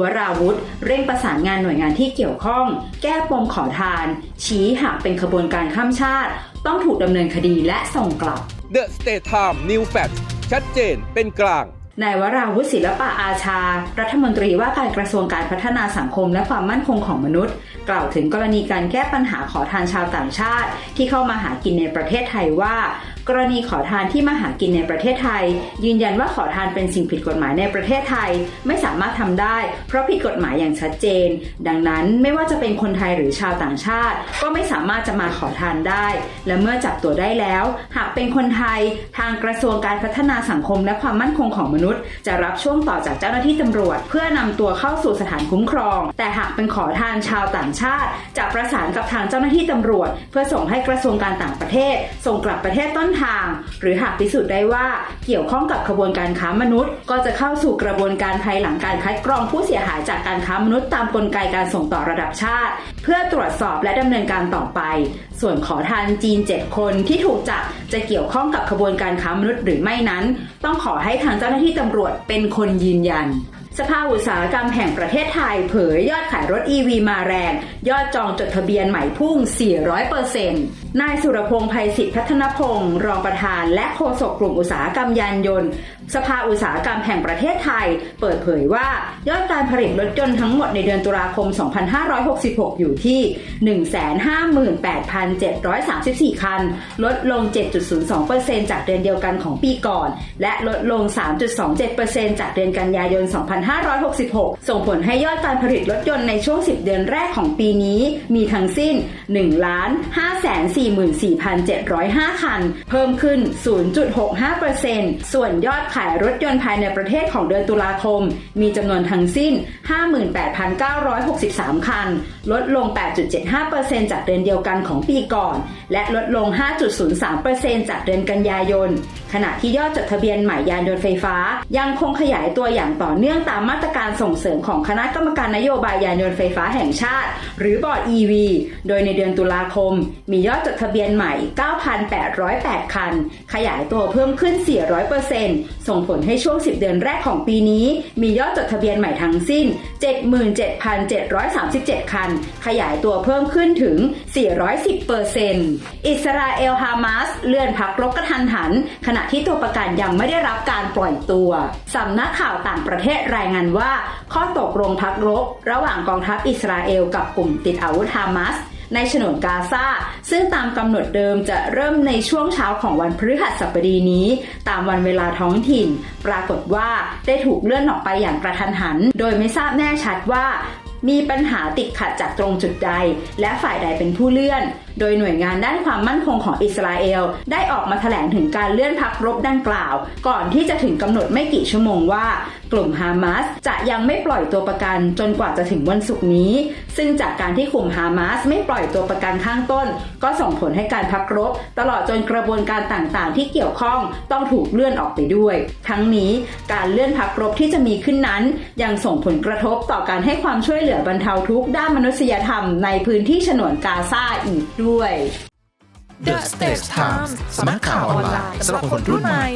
วราวุธเร่งประสานงานหน่วยงานที่เกี่ยวข้อง แก้ปมขอทาน ชี้หากเป็นขบวนการข้ามชาติ ต้องถูกดำเนินคดีและส่งกลับ The State Time New Fact ชัดเจนเป็นกลางนายวราวุฒิศิลปะอาชา รัฐมนตรีว่าการกระทรวงการพัฒนาสังคมและความมั่นคงของมนุษย์ กล่าวถึงกรณีการแก้ปัญหาขอทานชาวต่างชาติ ที่เข้ามาหากินในประเทศไทยว่า กรณีขอทานที่มาหากินในประเทศไทย ยืนยันว่าขอทานเป็นสิ่งผิดกฎหมายในประเทศไทย ไม่สามารถทำได้ เพราะผิดกฎหมายอย่างชัดเจน ดังนั้นไม่ว่าจะเป็นคนไทยหรือชาวต่างชาติ ก็ไม่สามารถจะมาขอทานได้ และเมื่อจับตัวได้แล้ว หากเป็นคนไทย ทางกระทรวงการพัฒนาสังคมและความมั่นคงของมนุษย์ จะรับช่วงต่อจากเจ้าหน้าที่ตำรวจ เพื่อนำตัวเข้าสู่สถานคุ้มครอง แต่หากเป็นขอทานชาวต่างชาติ จะประสานกับทางเจ้าหน้าที่ตำรวจ เพื่อส่งให้กระทรวงการต่างประเทศ ส่งกลับประเทศต้นทาง หรือหากพิสูจน์ได้ว่าเกี่ยวข้องกับขบวนการค้ามนุษย์ ก็จะเข้าสู่กระบวนการภายหลังการคัดกรองผู้เสียหายจากการค้ามนุษย์ตามกลไกการส่งต่อระดับชาติ เพื่อตรวจสอบและดำเนินการต่อไป ส่วนขอทานจีน 7 คนที่ถูกจับจะเกี่ยวข้องกับขบวนการค้ามนุษย์หรือไม่นั้น ต้องขอให้ทางเจ้าหน้าที่ตำรวจเป็นคนยืนยันสภาอุตสาหกรรมแห่งประเทศไทยเผยยอดขายรถ EV มาแรง ยอดจองจดทะเบียนใหม่พุ่ง 400%นายสุรพงษ์ภัยศิษฐ์พัฒนพงศ์รองประธาน และโฆษกกลุ่มอุตสาหกรรมยานยนต์ สภาอุตสาหกรรมแห่งประเทศไทย เปิดเผยว่ายอดการผลิตรถยนต์ทั้งหมดในเดือนตุลาคม 2566 อยู่ที่ 158,734 คัน ลดลง 7.02%จากเดือนเดียวกันของปีก่อน และลดลง 3.27%จากเดือนกันยายน 2566 ส่งผลให้ยอดการผลิตรถยนต์ในช่วง 10 เดือนแรกของปีนี้ มีทั้งสิ้น 1 5 4 44,705 คัน เพิ่มขึ้น 0.65%ส่วนยอดขายรถยนต์ภายในประเทศของเดือนตุลาคม มีจำนวนทั้งสิ้น 58,963 คัน ลดลง 8.75%จากเดือนเดียวกันของปีก่อน และลดลง 5.03%จากเดือนกันยายน ขณะที่ยอดจดทะเบียนใหม่ยานยนต์ไฟฟ้า ยังคงขยายตัวอย่างต่อเนื่องตามมาตรการส่งเสริมของคณะกรรมการนโยบายยานยนต์ไฟฟ้าแห่งชาติ หรือบอร์ด EV โดยในเดือนตุลาคม มียอดจดดทะเบียนใหม่ 9,808 คัน ขยายตัวเพิ่มขึ้น 400%ส่งผลให้ช่วง 10 เดือนแรกของปีนี้ มียอดจดทะเบียนใหม่ทั้งสิ้น 77,737 คัน ขยายตัวเพิ่มขึ้นถึง 410%อิสราเอลฮามาสเลื่อนพักรบกระทันหัน ขณะที่ตัวประกันยังไม่ได้รับการปล่อยตัวสำนักข่าวต่างประเทศรายงานว่า ข้อตกลงพักรบ ระหว่างกองทัพอิสราเอลกับกลุ่มติดอาวุธฮามาส ในฉนวนกาซาซึ่งตามกำหนดเดิมจะเริ่มในช่วงเช้าของวันพฤหัสบดีนี้ ตามวันเวลาท้องถิ่น ปรากฏว่าได้ถูกเลื่อนออกไปอย่างกระทันหัน โดยไม่ทราบแน่ชัดว่า มีปัญหาติดขัดจากตรงจุดใด และฝ่ายใดเป็นผู้เลื่อน โดยหน่วยงานด้านความมั่นคงของอิสราเอล ได้ออกมาแถลงถึงการเลื่อนพักรบดังกล่าว ก่อนที่จะถึงกำหนดไม่กี่ชั่วโมงว่า กลุ่มฮามาสจะยังไม่ปล่อยตัวประกันจนกว่าจะถึงวันศุกร์นี้ ซึ่งจากการที่กลุ่มฮามาสไม่ปล่อยตัวประกันข้างต้น ก็ส่งผลให้การพักรบ ตลอดจนกระบวนการต่างๆ ที่เกี่ยวข้องต้องถูกเลื่อนออกไปด้วย ทั้งนี้การเลื่อนพักรบที่จะมีขึ้นนั้น ยังส่งผลกระทบต่อการให้ความช่วยเหลือบรรเทาทุกข์ด้านมนุษยธรรมในพื้นที่ฉนวนกาซาอีกด้วย The Stage Times สำนักข่าวออนไลน์สำหรับคนรุ่นใหม่